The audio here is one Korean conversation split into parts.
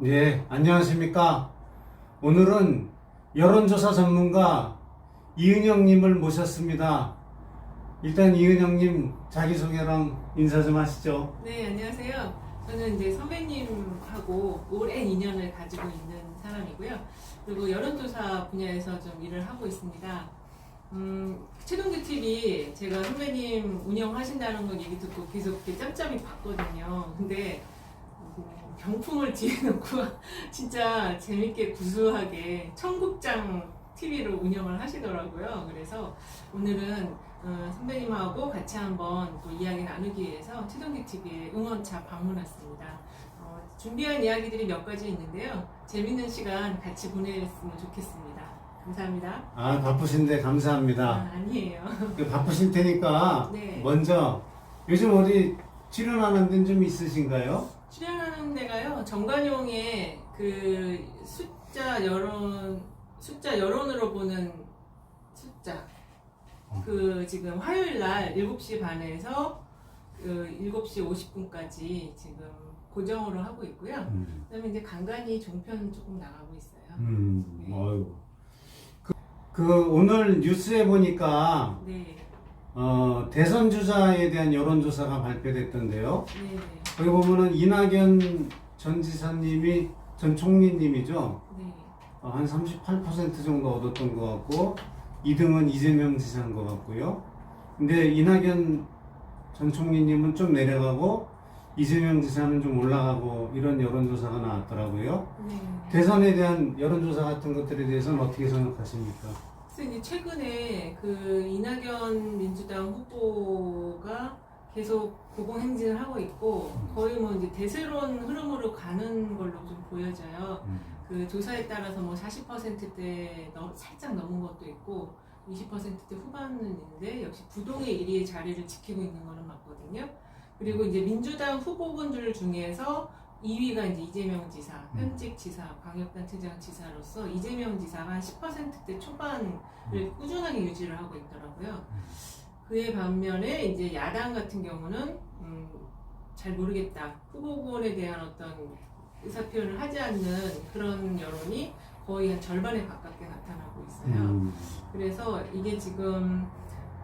네, 안녕하십니까. 오늘은 여론조사 전문가 이은영님을 모셨습니다. 일단 이은영님 자기소개랑 인사 좀 하시죠. 네, 안녕하세요. 저는 이제 선배님하고 오랜 인연을 가지고 있는 사람이고요. 그리고 여론조사 분야에서 좀 일을 하고 있습니다. 음, 최동규 TV 제가 선배님 운영하신다는 걸 얘기 듣고 계속 이렇게 짬짬이 봤거든요. 근데 음, 병풍을 뒤에 놓고 진짜 재밌게 구수하게 청국장 TV로 운영을 하시더라고요. 그래서 오늘은 어, 선배님하고 같이 한번 또 이야기 나누기 위해서 최동기 TV에 응원차 방문 왔습니다. 어, 준비한 이야기들이 몇 가지 있는데요. 재밌는 시간 같이 보냈으면 좋겠습니다. 감사합니다. 아, 바쁘신데 아, 감사합니다. 아 니에요. 그 바쁘실 테니까 네. 먼저 요즘 어디 출연하는 데는 좀 있으신가요? 출연하는 데가요. 정관용의 그 숫자 여론 숫자 여론으로 보는 숫자 그 지금 화요일 날 7시 반에서 그 7시 50분까지 지금 고정으로 하고 있고요. 음, 그다음에 이제 간간히 종편 조금 나가고 있어요. 음, 어휴. 그, 그 오늘 뉴스에 보니까 네, 어, 대선 주자에 대한 여론조사가 발표됐던데요. 네, 네, 여기 보면은 이낙연 전 지사님이 전 총리님이죠. 네, 어, 한38% 정도 얻었던 것 같고 2등은 이재명 지사인 것 같고요. 근데 이낙연 전 총리님은 좀 내려가고 이재명 지사는 좀 올라가고 이런 여론조사가 나왔더라고요. 네. 대선에 대한 여론조사 같은 것들에 대해서는 어떻게 생각하십니까? 이제 최근에 그 이낙연 민주당 후보가 계속 고공 행진을 하고 있고 거의 뭐 이제 대세론 흐름으로 가는 걸로 좀 보여져요. 그 조사에 따라서 뭐 40%대 넘, 살짝 넘은 것도 있고 20%대 후반은 있는데 역시 부동의 1위의 자리를 지키고 있는 거는 맞거든요. 그리고 이제 민주당 후보군들 중에서 2위가 이제 이재명 지사, 현직 지사, 광역단체장 지사로서 이재명 지사가 한 10%대 초반을 꾸준하게 유지를 하고 있더라고요. 그에 반면에 이제 야당 같은 경우는 음, 잘 모르겠다. 후보군에 대한 어떤 의사 표현을 하지 않는 그런 여론이 거의 한 절반에 가깝게 나타나고 있어요. 음, 그래서 이게 지금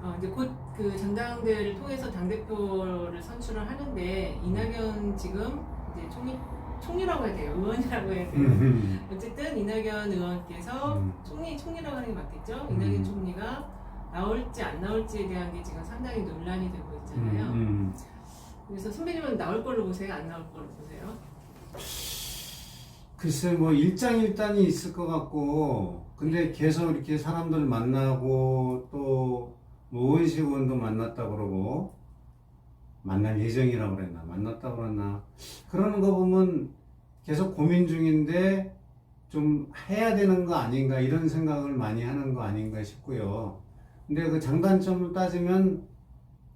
어 이제 곧 그 전당대회를 통해서 당 대표를 선출을 하는데 이낙연 지금 이제 총리 총리라고 해야 돼요. 의원이라고 해야 돼요. 음, 어쨌든 이낙연 의원께서 음. 총리 총리라고 하는 게 맞겠죠? 음. 이낙연 총리가 나올지 안 나올지에 대한 게 지금 상당히 논란이 되고 있잖아요. 음, 그래서 선배님은 나올 걸로 보세요? 안 나올 걸로 보세요? 글쎄 뭐 일장일단이 있을 것 같고 근데 계속 이렇게 사람들 만나고 또뭐 오은식 의원도 만났다 그러고 만날 예정이라고 그랬나 만났다 그랬나 그러는 거 보면 계속 고민 중인데 좀 해야 되는 거 아닌가 이런 생각을 많이 하는 거 아닌가 싶고요 근데 그 장단점을 따지면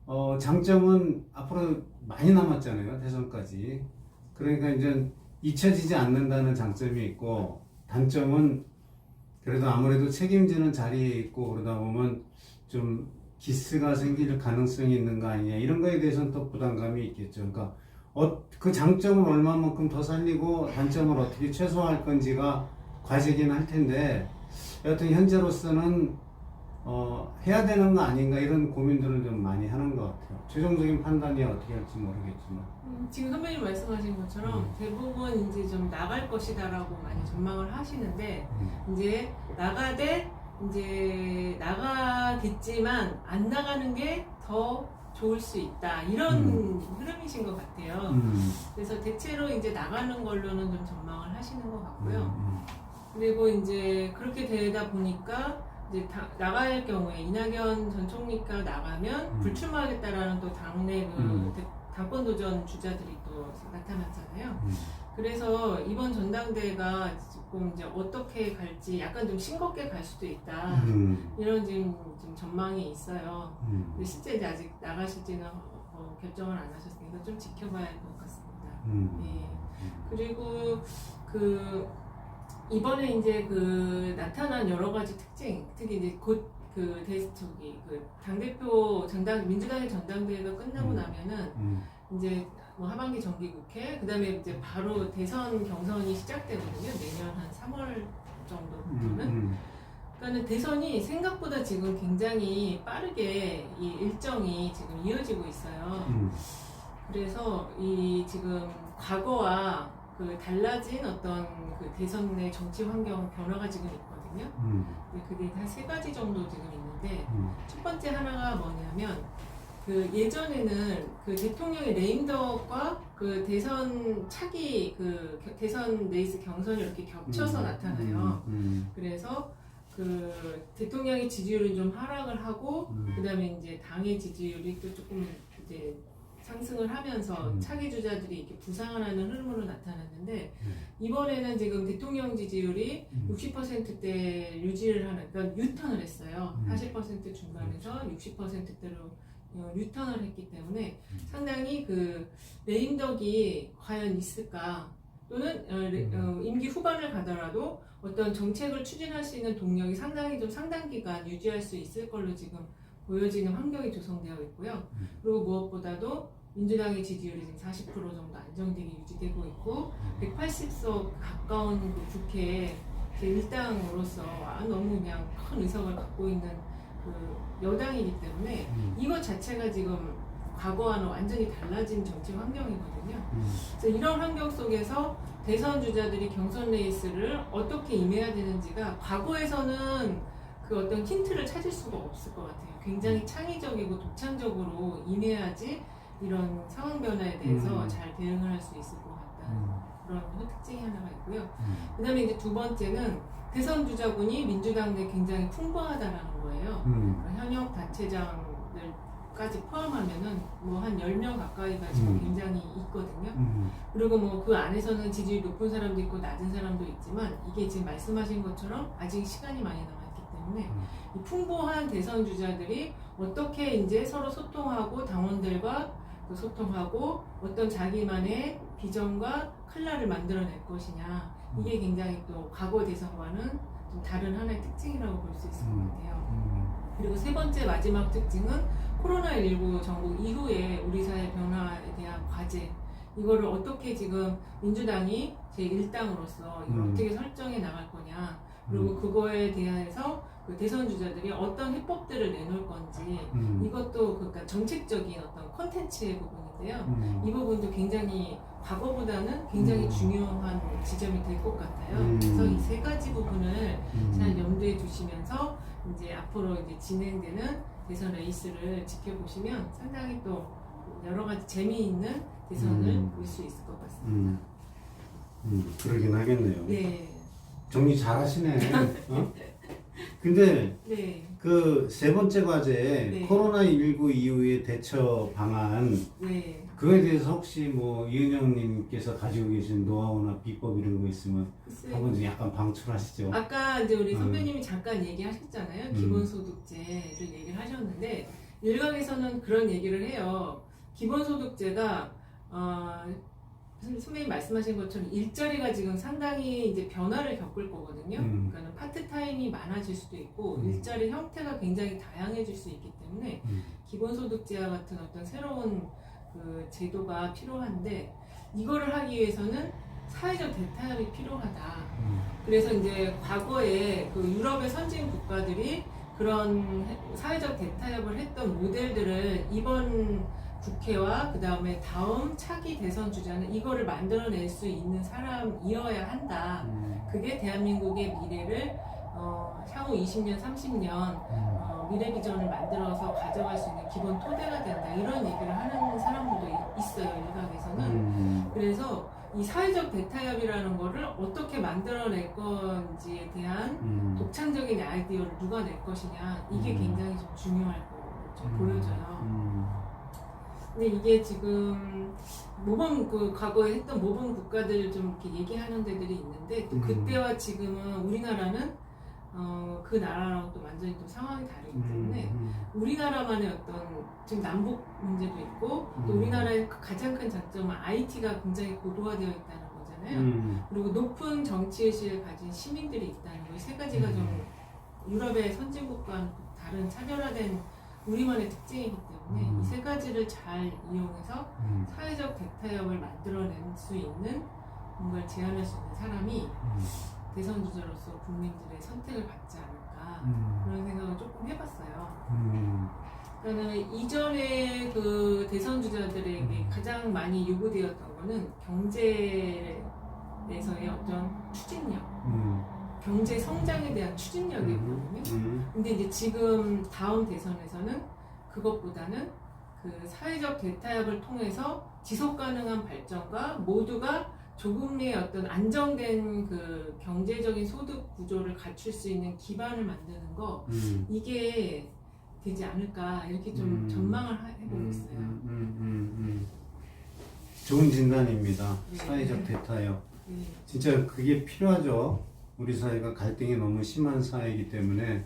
어 장점은 앞으로 많이 남았잖아요 대선까지 그러니까 이제 잊혀지지 않는다는 장점이 있고 단점은 그래도 아무래도 책임지는 자리에 있고 그러다 보면 좀 기스가 생길 가능성이 있는 거 아니냐 이런 거에 대해서는 또 부담감이 있겠죠. 그러니까 어, 그 장점을 얼마만큼 더 살리고 단점을 어떻게 최소화할 건지가 과제긴 할 텐데 여하튼 현재로서는 어, 해야 되는 거 아닌가 이런 고민들을 좀 많이 하는 것 같아요. 최종적인 판단이 어떻게 할지 모르겠지만. 음, 지금 선배님 말씀하신 것처럼 음. 대부분 이제 좀 나갈 것이다라고 많이 전망을 하시는데 음. 이제 나가되 이제 나가겠지만 안 나가는 게 더 좋을 수 있다 이런 흐름이신 것 같아요. 음. 그래서 대체로 이제 나가는 걸로는 좀 전망을 하시는 것 같고요. 음. 그리고 이제 그렇게 되다 보니까 이제 다, 할 경우에 이낙연 전 총리가 나가면 음. 불출마하겠다라는 또 당내 그 음. 대- 당권 도전 주자들이 또 나타났잖아요. 음. 그래서 이번 전당대회가 조금 이제 어떻게 갈지 약간 좀 싱겁게 갈 수도 있다. 음. 이런 지금 좀 전망이 있어요. 음. 근데 실제 이제 아직 나가실지는 어, 결정을 안 하셨으니까 좀 지켜봐야 할 것 같습니다. 음. 예. 그리고 그 이번에 이제 그 나타난 여러 가지 특징, 특히 이제 곧그 데스토기 그 당대표 전당 민주당의 전당대회가 끝나고 음. 나면은 음. 이제 뭐 하반기 정기국회, 그다음에 이제 바로 대선 경선이 시작되거든요. 내년 한 3월 정도부터는. 음, 그러니까는 대선이 생각보다 지금 굉장히 빠르게 이 일정이 지금 이어지고 있어요. 음, 그래서 이 지금 과거와 그 달라진 어떤 그 대선의 정치 환경 변화가 지금 있거든요. 음, 근데 그게 한 세 가지 정도 지금 있는데 음, 첫 번째 하나가 뭐냐면 그 예전에는 그 대통령의 레임덕과 그 대선 차기 그 겨- 대선 레이스 경선이 이렇게 겹쳐서 음, 나타나요. 음, 그래서 그 대통령의 지지율은 좀 하락을 하고 음, 그다음에 이제 당의 지지율이 또 조금 이제 상승을 하면서 음. 차기 주자들이 이렇게 부상을 하는 흐름으로 나타났는데 음. 이번에는 지금 대통령 지지율이 음. 60%대 유지를 하는 그러니까 유턴을 했어요. 음. 40% 중반에서 60%대로 어, 유턴을 했기 때문에 음. 상당히 그 레임덕이 과연 있을까 또는 어, 레- 음. 어, 임기 후반을 가더라도 어떤 정책을 추진할 수 있는 동력이 상당히 좀 상당 기간 유지할 수 있을 걸로 지금 보여지는 환경이 조성되어 있고요. 음. 그리고 무엇보다도 민주당의 지지율이 지금 40% 정도 안정되게 유지되고 있고 180석 가까운 그 국회에 제 일당으로서 아, 너무 그냥 큰 의석을 갖고 있는 그 여당이기 때문에 음, 이것 자체가 지금 과거와는 완전히 달라진 정치 환경이거든요. 음, 그래서 이런 환경 속에서 대선 주자들이 경선 레이스를 어떻게 임해야 되는지가 과거에서는 그 어떤 힌트를 찾을 수가 없을 것 같아요. 굉장히 창의적이고 독창적으로 임해야지 이런 상황 변화에 대해서 음. 잘 대응을 할 수 있을 것 같다는 음, 그런 특징이 하나가 있고요. 음, 그 다음에 이제 두 번째는 대선 주자군이 민주당 내 굉장히 풍부하다라는 거예요. 음, 현역 단체장들까지 포함하면은 뭐 한 10명 가까이가 지금 음. 굉장히 있거든요. 음, 그리고 뭐 그 안에서는 지지율이 높은 사람도 있고 낮은 사람도 있지만 이게 지금 말씀하신 것처럼 아직 시간이 많이 남았기 때문에 음. 이 풍부한 대선 주자들이 어떻게 이제 서로 소통하고 당원들과 그 소통하고 어떤 자기만의 비전과 칼날을 만들어낼 것이냐 이게 굉장히 또 과거 대선과는 좀 다른 하나의 특징이라고 볼 수 있을 것 음. 같아요. 음, 그리고 세 번째 마지막 특징은 코로나19 전국 이후에 우리 사회 변화에 대한 과제 이거를 어떻게 지금 민주당이 제 일당으로서 이걸 음. 어떻게 설정해 나갈 거냐 그리고 그거에 대해서 그 대선 주자들이 어떤 해법들을 내놓을 건지 음, 이것도 그러니까 정책적인 어떤 콘텐츠의 부분인데요. 음, 이 부분도 굉장히 과거보다는 굉장히 음. 중요한 지점이 될 것 같아요. 음. 그래서 이 세 가지 부분을 음, 잘 염두에 두시면서 이제 앞으로 이제 진행되는 대선 레이스를 지켜보시면 상당히 또 여러 가지 재미있는 대선을 음. 볼수 있을 것 같습니다. 음, 음, 그러긴 하겠네요. 네, 정리 잘 하시네. 어? 근데 네, 그 세 번째 과제 네. 코로나 19 이후의 대처 방안 네. 그거에 대해서 혹시 뭐 이은영님께서 가지고 계신 노하우나 비법 이런 거 있으면 글쎄, 한번 좀 약간 방출하시죠. 아까 이제 우리 음. 선배님이 잠깐 얘기하셨잖아요. 음. 기본소득제를 얘기를 하셨는데 일각에서는 그런 얘기를 해요. 기본소득제가 어, 선- 선배님 말씀하신 것처럼 일자리가 지금 상당히 이제 변화를 겪을 거거든요. 음. 그러니까 파트타임이 많아질 수도 있고 음. 일자리 형태가 굉장히 다양해질 수 있기 때문에 음, 기본소득제와 같은 어떤 새로운 그 제도가 필요한데 이거를 하기 위해서는 사회적 대타협이 필요하다. 음, 그래서 이제 과거에 그 유럽의 선진 국가들이 그런 해- 사회적 대타협을 했던 모델들을 이번 국회와 그 다음에 다음 차기 대선 주자는 이거를 만들어낼 수 있는 사람이어야 한다. 음, 그게 대한민국의 미래를 어, 향후 20년, 30년 음, 어, 미래 비전을 만들어서 가져갈 수 있는 기본 토대가 된다. 이런 얘기를 하는 사람들도 이- 있어요. 일각에서는. 음, 그래서 이 사회적 대타협이라는 거를 어떻게 만들어낼 건지에 대한 음, 독창적인 아이디어를 누가 낼 것이냐 이게 음. 굉장히 좀 중요할 거로 좀 음, 보여져요. 음, 근데 이게 지금 모범 그 과거에 했던 모범 국가들 좀 이렇게 얘기하는 데들이 있는데 또 음. 그때와 지금은 우리나라는 어, 그 나라랑 또 완전히 또 상황이 다르기 때문에 음, 우리나라만의 어떤 지금 남북 문제도 있고 또 음. 우리나라의 그 가장 큰 장점은 IT가 굉장히 고도화되어 있다는 거잖아요. 음, 그리고 높은 정치의식을 가진 시민들이 있다는 거. 이세 가지가 좀 음. 유럽의 선진국과는 다른 차별화된 우리만의 특징이기 때문에 음. 이세 가지를 잘 이용해서 음, 사회적 대타협을 만들어낼 수 있는 뭔가를 제안할 수 있는 사람이 음, 대선 주자로서 국민들의 선택을 받지 않을까 음, 그런 생각을 조금 해봤어요. 음, 그러니까는 이전에 그 대선 주자들에게 음. 가장 많이 요구되었던 거는 경제에서의 어떤 추진력, 음, 경제 성장에 대한 추진력이었거든요. 음, 근데 이제 지금 다음 대선에서는 그것보다는 그 사회적 대타협을 통해서 지속 가능한 발전과 모두가 조금의 어떤 안정된 그 경제적인 소득 구조를 갖출 수 있는 기반을 만드는 거 음. 이게 되지 않을까 이렇게 좀 음. 전망을 하- 해보고 음, 있어요. 음, 음, 음, 음. 좋은 진단입니다. 네. 사회적 대타협. 네. 진짜 그게 필요하죠. 우리 사회가 갈등이 너무 심한 사회이기 때문에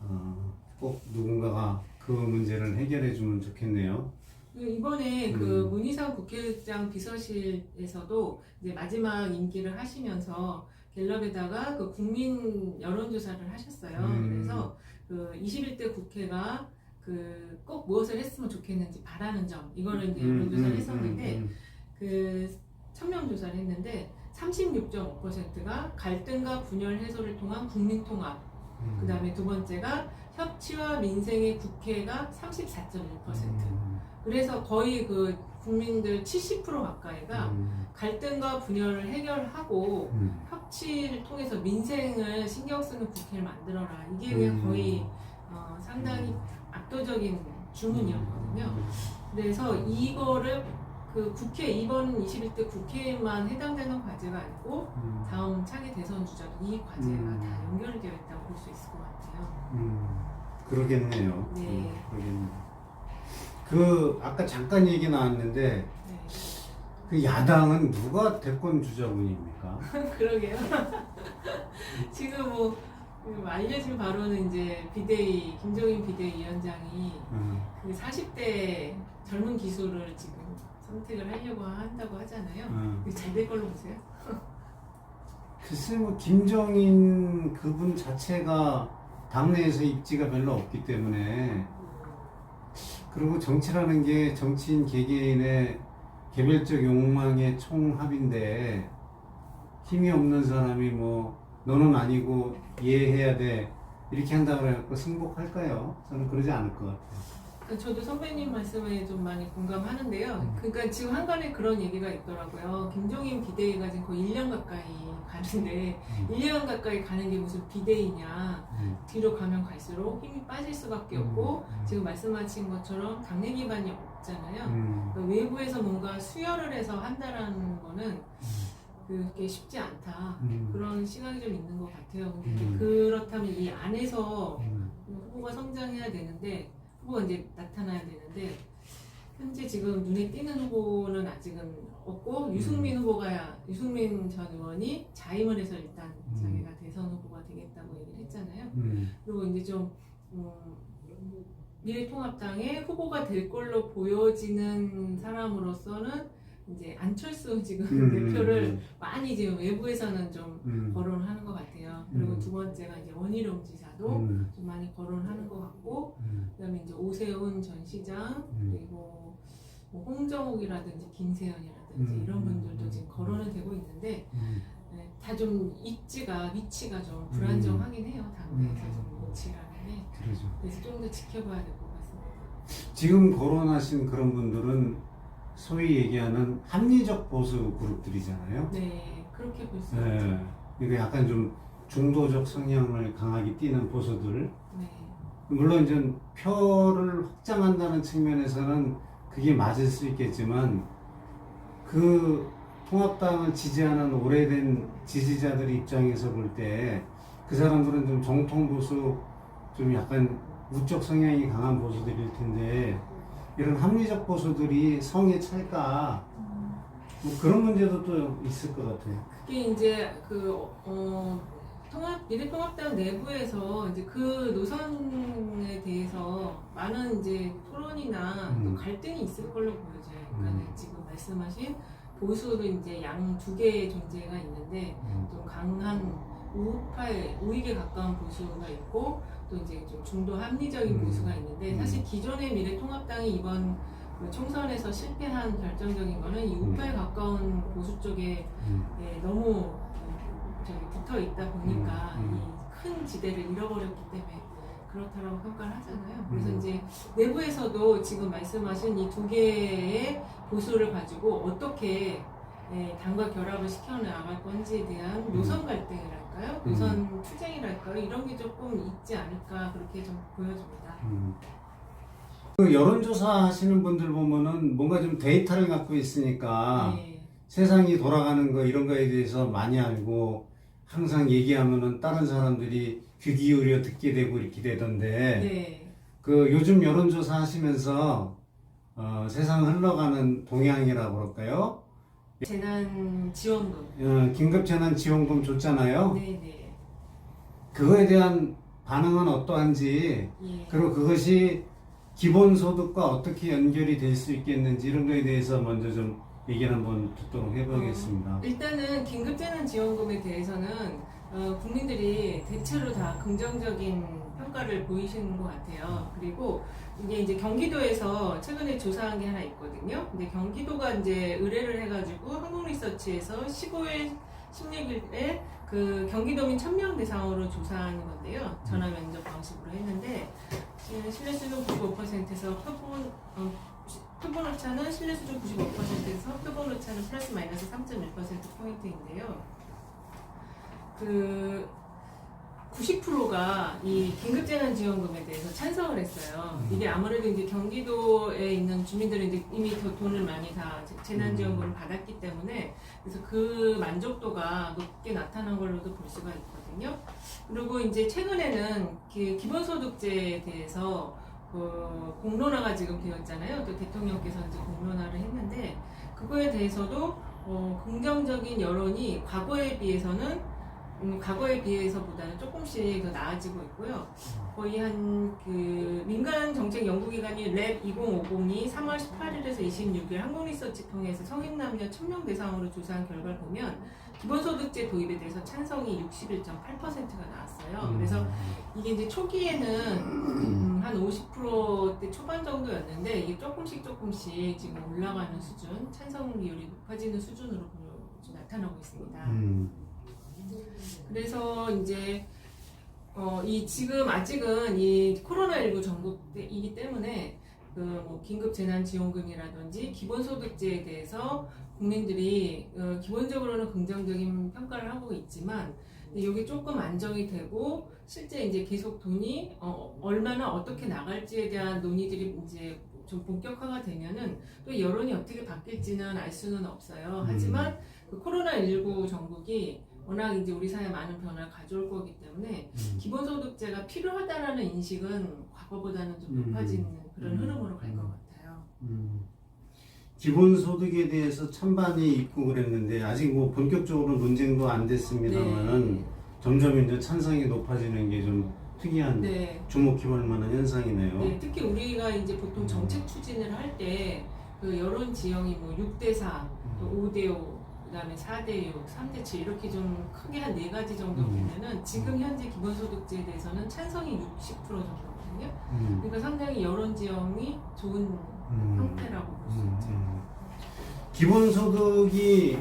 어, 꼭 누군가가 그 문제를 해결해 주면 좋겠네요. 그리고 이번에 그 음. 문희상 국회의장 비서실에서도 이제 마지막 임기를 하시면서 갤럽에다가 그 국민 여론조사를 하셨어요. 음. 그래서 그 21대 국회가 그 꼭 무엇을 했으면 좋겠는지 바라는 점 이거를 이제 여론조사를 했었는데 음, 그 천명 조사를 했는데 36.5%가 갈등과 분열 해소를 통한 국민 통합. 음, 그다음에 두 번째가 협치와 민생의 국회가 34.1%. 음, 그래서 거의 그 국민들 70% 가까이가 음, 갈등과 분열을 해결하고 음, 협치를 통해서 민생을 신경 쓰는 국회를 만들어라. 이게 그냥 음. 거의 어, 상당히 압도적인 주문이었거든요. 그래서 이거를 그 국회 이번 21대 국회에만 해당되는 과제가 아니고 음, 다음 차기 대선 주자도 이 과제가 음. 다 연결되어 있다고 볼 수 있을 것 같아요. 음, 그러겠네요. 네. 음, 그러겠네요. 그 아까 잠깐 얘기 나왔는데 네. 그 야당은 누가 대권 주자분입니까? 그러게요. 지금 뭐 음, 알려진 바로는 이제 비대위 김종인 비대위원장이 음, 그 40대 젊은 기수를 지금 선택을 하려고 한다고 하잖아요. 음. 잘될 걸로 보세요. 글쎄 뭐 김정인 그분 자체가 당내에서 입지가 별로 없기 때문에 그리고 정치라는 게 정치인 개개인의 개별적 욕망의 총합인데 힘이 없는 사람이 뭐 너는 아니고 이해해야 돼 이렇게 한다고 해갖고 승복할까요? 저는 그러지 않을 것 같아요. 그러니까 저도 선배님 말씀에 좀 많이 공감하는데요. 음. 그러니까 지금 한간에 그런 얘기가 있더라고요. 김종인 비대위가 지금 거의 1년 가까이 가는데 음. 1년 가까이 가는 게 무슨 비대위냐. 음. 뒤로 가면 갈수록 힘이 빠질 수밖에 없고 음. 지금 말씀하신 것처럼 당내 기반이 없잖아요. 음. 그러니까 외부에서 뭔가 수혈을 해서 한다라는 거는 그게 쉽지 않다. 음. 그런 시각이 좀 있는 것 같아요. 음. 그렇다면 이 안에서 음. 후보가 성장해야 되는데 후보가 이제 나타나야 되는데 현재 지금 눈에 띄는 후보는 아직은 없고 유승민 후보가 유승민 전 의원이 자임을 해서 일단 음. 자기가 대선 후보가 되겠다고 얘기를 했잖아요. 음. 그리고 이제 좀 음, 미래통합당의 후보가 될 걸로 보여지는 사람으로서는 이제 안철수 지금 음. 대표를 많이 지금 외부에서는 좀 음. 거론하는 것 같아요. 그리고 음. 두 번째가 이제 원희룡 지사도 음. 좀 많이 거론하는 것 같고 음. 그다음에 이제 오세훈 전 시장 음. 그리고 뭐 홍정욱이라든지 김세현이라든지 음. 이런 분들도 지금 거론은 되고 있는데 음. 네, 다좀 입지가 위치가 좀 불안정하긴 해요 당내에서 음. 좀 위치라는 게 그러죠. 그래서 좀 더 지켜봐야 될 것 같습니다. 지금 거론하신 그런 분들은 소위 얘기하는 합리적 보수 그룹들이잖아요. 네 그렇게 볼 수 있죠. 네. 이게 약간 좀 중도적 성향을 강하게 띠는 보수들. 네. 물론 이제 표를 확장한다는 측면에서는 그게 맞을 수 있겠지만 그 통합당을 지지하는 오래된 지지자들 입장에서 볼 때 그 사람들은 좀 정통 보수 좀 약간 우적 성향이 강한 보수들일 텐데 이런 합리적 보수들이 성에 찰까 뭐 그런 문제도 또 있을 것 같아요. 그게 이제 그 어, 통합 미래통합당 내부에서 이제 그 노선에 대해서 많은 이제 토론이나 음. 또 갈등이 있을 걸로 보여져요. 그러니까 음. 지금 말씀하신 보수는 이제 양 두 개의 존재가 있는데 음. 좀 강한 우파의 우익에 가까운 보수가 있고 또 이제 좀 중도 합리적인 음. 보수가 있는데 음. 사실 기존의 미래통합당이 이번 그 총선에서 실패한 결정적인 거는 이 우파에 가까운 보수 쪽에 음. 예, 너무 저기 붙어 있다 보니까 음, 음. 이큰 지대를 잃어버렸기 때문에 그렇다라고 평가를 하잖아요. 그래서 음. 이제 내부에서도 지금 말씀하신 이 두 개의 보수를 가지고 어떻게 예, 당과 결합을 시켜 나갈 건지에 대한 노선 갈등이 랄까요? 음. 노선 투쟁이랄까요? 이런 게 조금 있지 않을까 그렇게 좀 보여집니다. 음. 그 여론조사 하시는 분들 보면은 뭔가 좀 데이터를 갖고 있으니까 네. 세상이 돌아가는 거 이런 거에 대해서 많이 알고 항상 얘기하면은 다른 사람들이 귀 기울여 듣게 되고 이렇게 되던데 네. 그 요즘 여론조사 하시면서 어, 세상 흘러가는 동향이라고 그럴까요? 재난 지원금. 어, 긴급 재난 지원금 줬잖아요. 네네. 그거에 대한 반응은 어떠한지 예. 그리고 그것이 기본 소득과 어떻게 연결이 될 수 있겠는지 이런 거에 대해서 먼저 좀 얘기를 한번 듣도록 해보겠습니다. 일단은 긴급재난지원금에 대해서는 어, 국민들이 대체로 다 긍정적인 평가를 보이시는 것 같아요. 그리고 이게 이제 경기도에서 최근에 조사한 게 하나 있거든요. 근데 경기도가 이제 의뢰를 해가지고 한국리서치에서 15일, 16일에 그 경기도민 1000명 대상으로 조사한 건데요. 전화 면접 방식으로 했는데 예, 신뢰수준 95%에서 표본 어, 시- 표본 오차는 신뢰수준 95%에서 표본 오차는 플러스 마이너스 3.1% 포인트인데요. 그 90%가 이 긴급재난지원금에 대해서 찬성을 했어요. 음. 이게 아무래도 이제 경기도에 있는 주민들은 이제 이미 더 돈을 많이 다 재- 재난지원금을 받았기 때문에 그래서 그 만족도가 높게 나타난 걸로도 볼 수가 있거든요. 그리고 이제 최근에는 그 기본소득제에 대해서 그 공론화가 지금 되었잖아요. 또 대통령께서 이제 공론화를 했는데 그거에 대해서도 어, 긍정적인 여론이 과거에 비해서는 음, 과거에 비해서보다는 조금씩 더 나아지고 있고요. 거의 한 그 민간 정책 연구기관인 랩 2050이 3월 18일에서 26일 한국리서치 통해서 성인 남녀 1000명 대상으로 조사한 결과를 보면 기본소득제 도입에 대해서 찬성이 61.8%가 나왔어요. 그래서 이게 이제 초기에는 음, 한 50%대 초반 정도였는데 이게 조금씩 조금씩 지금 올라가는 수준, 찬성 비율이 높아지는 수준으로 나타나고 있습니다. 음, 그래서 이제 어, 이 지금 아직은 이 코로나19 전국이기 때문에 그 뭐 긴급 재난 지원금이라든지 기본소득제에 대해서 국민들이 어, 기본적으로는 긍정적인 평가를 하고 있지만 여기 조금 안정이 되고 실제 이제 계속 돈이 어, 얼마나 어떻게 나갈지에 대한 논의들이 이제 좀 본격화가 되면은 또 여론이 어떻게 바뀔지는 알 수는 없어요. 하지만 그 코로나19 전국이 워낙 이제 우리 사회에 많은 변화를 가져올 거기 때문에 음. 기본소득제가 필요하다라는 인식은 과거보다는 좀 음. 높아지는 그런 음. 흐름으로 갈것 음. 같아요. 음. 기본소득에 대해서 찬반이 있고 그랬는데 아직 뭐 본격적으로 논쟁도 안 됐습니다만은 점점 이제 찬성이 높아지는 게 좀 특이한 네. 주목해볼 만한 현상이네요. 네, 특히 우리가 이제 보통 정책 추진을 할 때 그 여론 지형이 뭐 6대 4, 또 5대 5, 그다음에 4대 6, 3대 7 이렇게 좀 크게 한 네 가지 정도 음. 보면은 지금 현재 기본소득제에 대해서는 찬성이 60% 정도거든요. 음, 그러니까 상당히 여론 지형이 좋은 음, 볼수 음, 있죠. 음. 기본소득이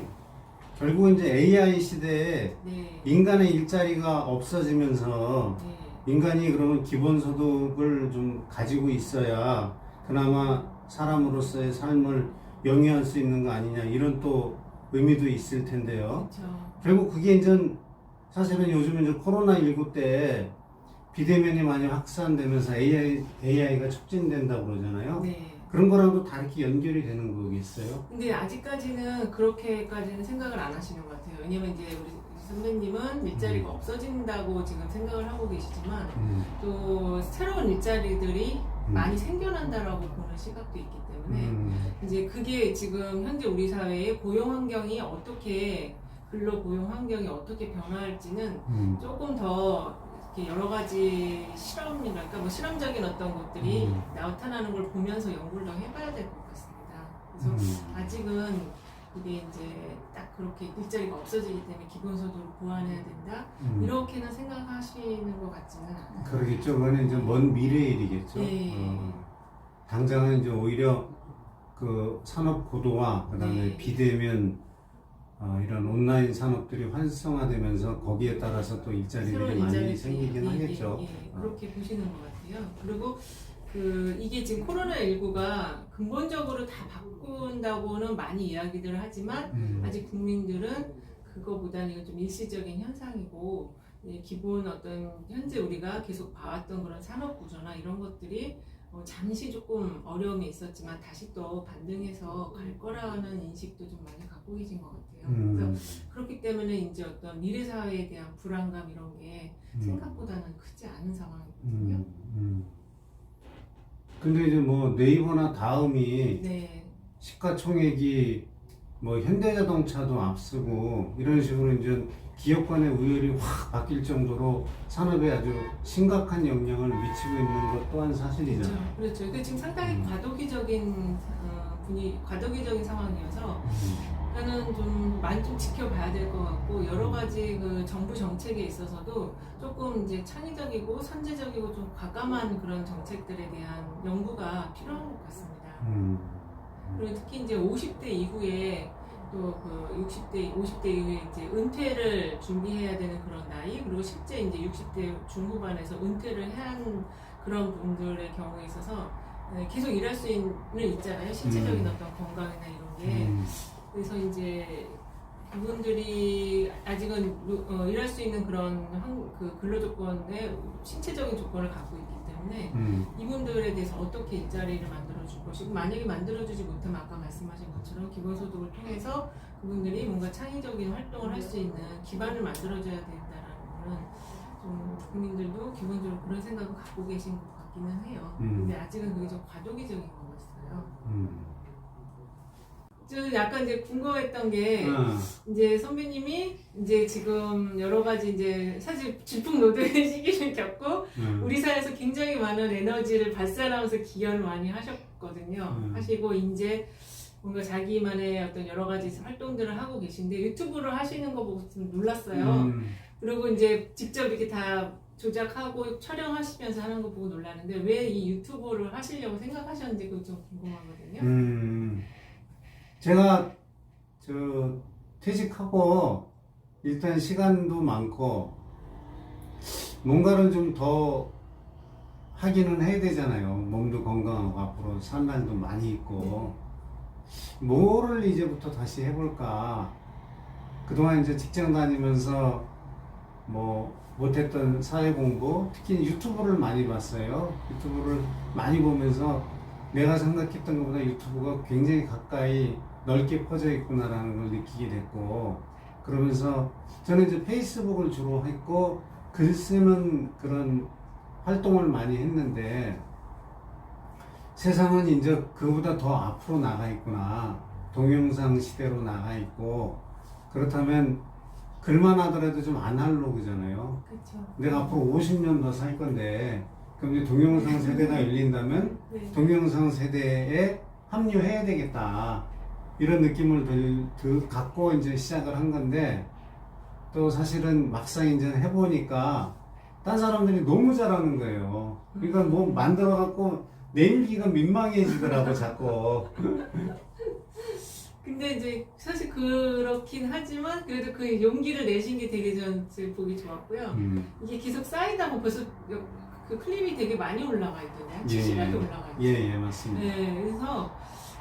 결국 이제 AI 시대에 네. 인간의 일자리가 없어지면서 네. 인간이 그러면 기본소득을 좀 가지고 있어야 그나마 사람으로서의 삶을 영위할 수 있는 거 아니냐 이런 또 의미도 있을 텐데요. 그렇죠. 결국 그게 이제 사실은 요즘 이제 코로나19 때 비대면이 많이 확산되면서 AI, AI가 촉진된다고 그러잖아요. 네. 그런 거랑도 다 이렇게 연결이 되는 거겠어요? 근데 아직까지는 그렇게까지는 생각을 안 하시는 것 같아요. 왜냐면 이제 우리 선배님은 일자리가 없어진다고 지금 생각을 하고 계시지만 음, 또 새로운 일자리들이 음. 많이 생겨난다라고 보는 시각도 있기 때문에 음, 이제 그게 지금 현재 우리 사회의 고용 환경이 어떻게 근로 고용 환경이 어떻게 변화할지는 음, 조금 더 이렇게 여러 가지 실험이랄까 뭐 실험적인 어떤 것들이 음. 나타나는 걸 보면서 연구를 더 해봐야 될 것 같습니다. 그래서 음. 아직은 그게 이제 딱 그렇게 일자리가 없어지기 때문에 기본소득을 보완해야 된다. 음. 이렇게는 생각하시는 것 같지는 않아요. 그러겠죠. 그거는 이제 먼 미래의 일이겠죠. 네. 어, 당장은 이제 오히려 그 산업 고도화, 그 다음에 네. 비대면 어, 이런 온라인 산업들이 활성화되면서 거기에 따라서 또 일자리들이 많이 생기긴 예, 하겠죠. 예, 예. 그렇게 보시는 것 같아요. 그리고 그 이게 지금 코로나 19가 근본적으로 다 바꾼다고는 많이 이야기들을 하지만 음. 아직 국민들은 그거보다는 이건 좀 일시적인 현상이고 이 기본 어떤 현재 우리가 계속 봐왔던 그런 산업 구조나 이런 것들이 어, 잠시 조금 어려움이 있었지만 다시 또 반등해서 갈 거라는 인식도 좀 많이 갖고 계신 것 같아요. 그래서 음. 그렇기 때문에 이제 어떤 미래 사회에 대한 불안감 이런 게 음. 생각보다는 크지 않은 상황이거든요. 음. 음. 근데 이제 뭐 네이버나 다음이 네, 시가총액이 뭐 현대자동차도 앞서고 이런 식으로 이제 기업 간의 우열이 확 바뀔 정도로 산업에 아주 심각한 영향을 미치고 있는 것 또한 그렇죠. 사실이잖아요. 그렇죠. 그 지금 상당히 음. 과도기적인 어, 분위, 과도기적인 상황이어서 음. 그러니까는 좀 많이 좀 지켜봐야 될 것 같고 여러 가지 그 정부 정책에 있어서도 조금 이제 창의적이고 선제적이고 좀 과감한 그런 정책들에 대한 연구가 필요한 것 같습니다. 음. 그리고 특히 이제 50대 이후에 또 그 60대, 50대 이후에 이제 은퇴를 준비해야 되는 그런 나이 그리고 실제 이제 60대 중후반에서 은퇴를 해야 하는 그런 분들의 경우에 있어서 네, 계속 일할 수 있는 있잖아요. 신체적인 음. 어떤 건강이나 이런 게. 음. 그래서 이제 그분들이 아직은 루- 어, 일할 수 있는 그런 한- 그 근로 조건에 신체적인 조건을 갖고 있기 때문에 음. 이분들에 대해서 어떻게 일자리를 만들어 줄 것이고 만약에 만들어 주지 못하면 아까 말씀하신 것처럼 기본소득을 통해서 그분들이 뭔가 창의적인 활동을 할 수 있는 기반을 만들어 줘야 된다라는 거는 좀 국민들도 기본적으로 그런 생각을 갖고 계신 것 같기는 해요. 음. 근데 아직은 그게 좀 과도기적인 것 같아요. 음. 좀 약간 이제 궁금했던 게 어. 이제 선배님이 이제 지금 여러 가지 이제 사실 질풍노도의 시기를 겪고 음. 우리 사회에서 굉장히 많은 에너지를 발산하면서 기여를 많이 하셨거든요. 음. 하시고 이제 뭔가 자기만의 어떤 여러 가지 활동들을 하고 계신데 유튜브를 하시는 거 보고 좀 놀랐어요. 음. 그리고 이제 직접 이렇게 다 조작하고 촬영하시면서 하는 거 보고 놀랐는데 왜 이 유튜브를 하시려고 생각하셨는지 그거 좀 궁금하거든요. 음. 제가 저 퇴직하고 일단 시간도 많고 뭔가를 좀 더 하기는 해야 되잖아요. 몸도 건강하고 앞으로 살 날도 많이 있고 뭐를 이제부터 다시 해볼까. 그동안 이제 직장 다니면서 뭐 못했던 사회 공부, 특히 유튜브를 많이 봤어요. 유튜브를 많이 보면서 내가 생각했던 것보다 유튜브가 굉장히 가까이 넓게 퍼져 있구나라는 걸 느끼게 됐고 그러면서 저는 이제 페이스북을 주로 했고 글 쓰는 그런 활동을 많이 했는데 세상은 이제 그보다 더 앞으로 나가 있구나 동영상 시대로 나가 있고 그렇다면 글만 하더라도 좀 아날로그잖아요 그렇죠. 내가 앞으로 50년 더 살 건데 그럼 이제 동영상 세대가 열린다면 네. 동영상 세대에 합류해야 되겠다 이런 느낌을 들, 들- 갖고 이제 시작을 한 건데 또 사실은 막상 이제 해보니까 딴 사람들이 너무 잘하는 거예요. 그러니까 뭐 만들어 갖고 내밀기가 민망해지더라고 자꾸. 근데 이제 사실 그렇긴 하지만 그래도 그 용기를 내신 게 되게 전 보기 좋았고요. 음, 이게 계속 쌓이다 보면 벌써 그 클립이 되게 많이 올라가 있던데 한 70만 개 올라가 있어요. 예, 예, 맞습니다. 네, 그래서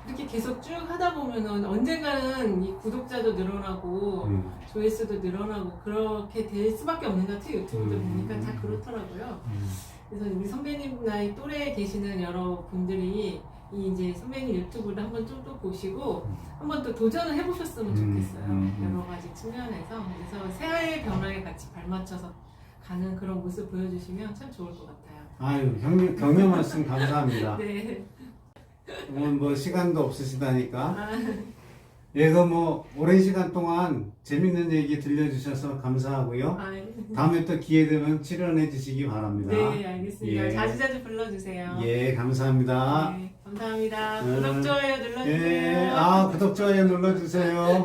이렇게 계속 쭉 하다 보면은 언젠가는 이 구독자도 늘어나고 음, 조회수도 늘어나고 그렇게 될 수밖에 없는 것 같아요. 유튜브들 음. 보니까 다 그렇더라고요. 음, 그래서 우리 선배님 나이 또래에 계시는 여러 분들이 이 이제 선배님 유튜브를 한번 좀 또 보시고 음. 한번 또 도전을 해보셨으면 음, 좋겠어요. 음, 음. 여러 가지 측면에서 그래서 새해의 변화에 같이 발맞춰서 가는 그런 모습 보여주시면 참 좋을 것 같아요. 아유, 격려, 격려 말씀 감사합니다. 네. 오늘 뭐 시간도 없으시다니까. 아, 얘가 뭐 오랜 시간 동안 재밌는 얘기 들려주셔서 감사하고요. 아, 다음에 또 기회 되면 출연해 주시기 바랍니다. 네, 알겠습니다. 예. 자주자주 불러주세요. 예, 감사합니다. 네. 감사합니다. 네. 구독, 좋아요 눌러주세요. 예, 아 구독 좋아요 눌러주세요.